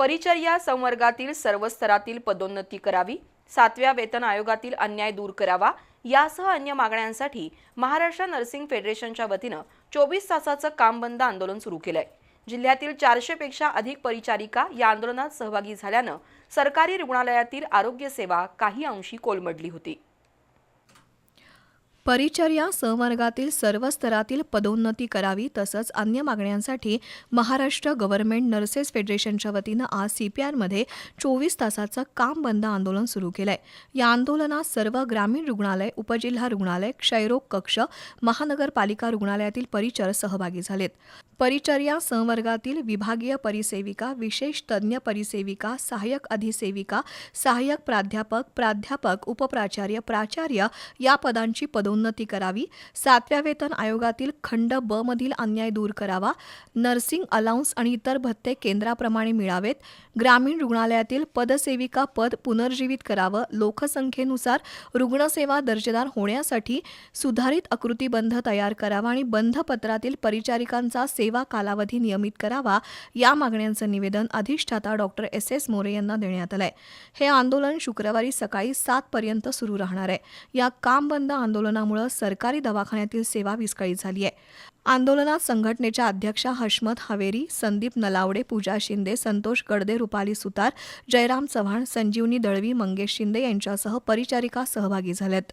परिचर्या संवर्गातील सर्व स्तरातील पदोन्नती करावी सातव्या वेतन आयोगातील अन्याय दूर करावा यासह अन्य मागण्यांसाठी महाराष्ट्र नर्सिंग फेडरेशनच्या वतीनं चोवीस तासाचं काम बंद आंदोलन सुरू केलंय. जिल्ह्यातील चारशेपेक्षा अधिक परिचारिका या आंदोलनात सहभागी झाल्यानं सरकारी रुग्णालयातील आरोग्य सेवा काही अंशी कोलमडली होती. परिचर्या संवर्गातील सर्व स्तरातील पदोन्नती करावी तसंच अन्य मागण्यांसाठी महाराष्ट्र गव्हर्नमेंट नर्सेस फेडरेशनच्या वतीनं आज सीपीआरमध्ये चोवीस तासाचं काम बंद आंदोलन सुरू केलंय. या आंदोलनात सर्व ग्रामीण रुग्णालय उपजिल्हा रुग्णालय क्षयरोग कक्ष महानगरपालिका रुग्णालयातील परिचर सहभागी झालेत. परिचर्या संवर्गातील विभागीय परिसेविका विशेष तज्ज्ञ परिसेविका सहाय्यक अधिसेविका सहाय्यक प्राध्यापक प्राध्यापक उपप्राचार्य प्राचार्य या पदांची पदोन्नती करावी. सातव्या वेतन आयोगातील खंड ब मधील अन्याय दूर करावा. नर्सिंग अलाउन्स आणि इतर भत्ते केंद्राप्रमाणे मिळावेत. ग्रामीण रुग्णालयातील पदसेविका पद पुनर्जीवित करावं. लोकसंख्येनुसार रुग्णसेवा दर्जेदार होण्यासाठी सुधारित आकृतीबंध तयार करावा आणि बंधपत्रातील परिचारिकांचा सेवा कालावधी नियमित करावा. या मागण्यांचं निवेदन अधिष्ठाता डॉक्टर एस. एस. मोरे यांना देण्यात आलंय. हे आंदोलन शुक्रवारी सकाळी सात पर्यंत सुरू राहणार आहे. या काम बंद आंदोलनामुळे सरकारी दवाखान्यातील सेवा विस्कळीत झाली आहे. आंदोलनात संघटनेच्या अध्यक्षा हशमत हवेरी संदीप नलावडे पूजा शिंदे संतोष गडदे रुपाली सुतार जयराम चव्हाण संजीवनी दळवी मंगेश शिंदे यांच्यासह परिचारिका सहभागी झाल्यात.